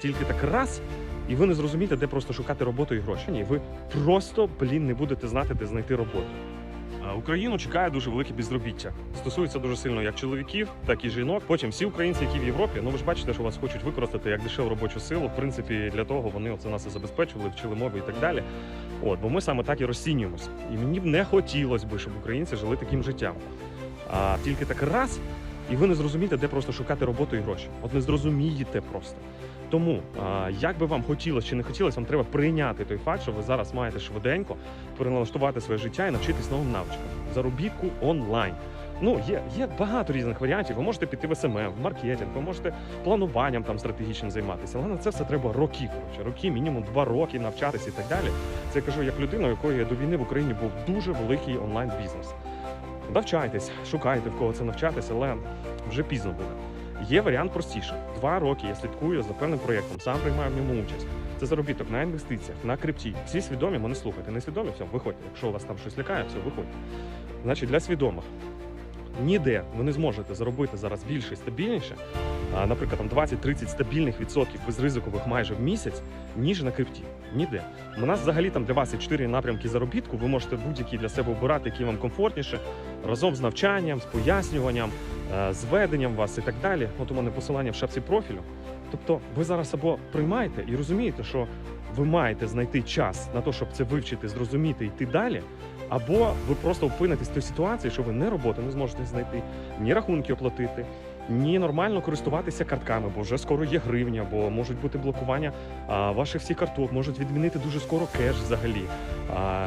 Тільки так раз, і ви не зрозумієте, де просто шукати роботу і гроші. Ні, ви просто, блін, не будете знати, де знайти роботу. Україну чекає дуже велике безробіття. Стосується дуже сильно як чоловіків, так і жінок. Потім всі українці, які в Європі, ну ви ж бачите, що вас хочуть використати як дешеву робочу силу. В принципі, для того вони оце нас і забезпечували, вчили мови і так далі. От, бо ми саме так і розцінюємося. І мені б не хотілося б, щоб українці жили таким життям. А тільки так раз, і ви не зрозумієте, де просто шукати роботу і гроші. От не зрозумієте просто. Тому, як би вам хотілося чи не хотілося, вам треба прийняти той факт, що ви зараз маєте швиденько переналаштувати своє життя і навчитись новим навичкам. Заробітку онлайн. Ну, є, є багато різних варіантів. Ви можете піти в СММ, в маркетинг, ви можете плануванням там стратегічним займатися. Але на це все треба роки. Коротше, роки, мінімум два роки навчатися і так далі. Це я кажу як людина, у якої до війни в Україні був дуже великий онлайн бізнес. Навчайтесь, шукайте в кого це навчатися, але вже пізно буде. Є варіант простіше. Два роки я слідкую за певним проєктом, сам приймаю в ньому участь. Це заробіток на інвестиціях, на крипті. Всі свідомі, мене слухайте. Не свідомі, все, виходьте. Якщо у вас там щось лякає, все, виходьте. Значить, для свідомих. Ніде ви не зможете заробити зараз більше і стабільніше, а, наприклад, там 20-30 стабільних відсотків безризикових майже в місяць, ніж на крипті. Ніде. У нас взагалі там для вас є чотири напрямки заробітку. Ви можете будь-які для себе обирати, які вам комфортніше, разом з навчанням, з пояснюванням, е, з веденням вас і так далі. От у мене посилання в шапці профілю. Тобто, ви зараз або приймаєте і розумієте, що ви маєте знайти час на те, щоб це вивчити, зрозуміти йти далі. Або ви просто опинитесь в той ситуації, що ви не роботу не зможете знайти, ні рахунки оплатити, ні нормально користуватися картками, бо вже скоро є гривня, бо можуть бути блокування а, ваших всіх карток, можуть відмінити дуже скоро кеш взагалі. А,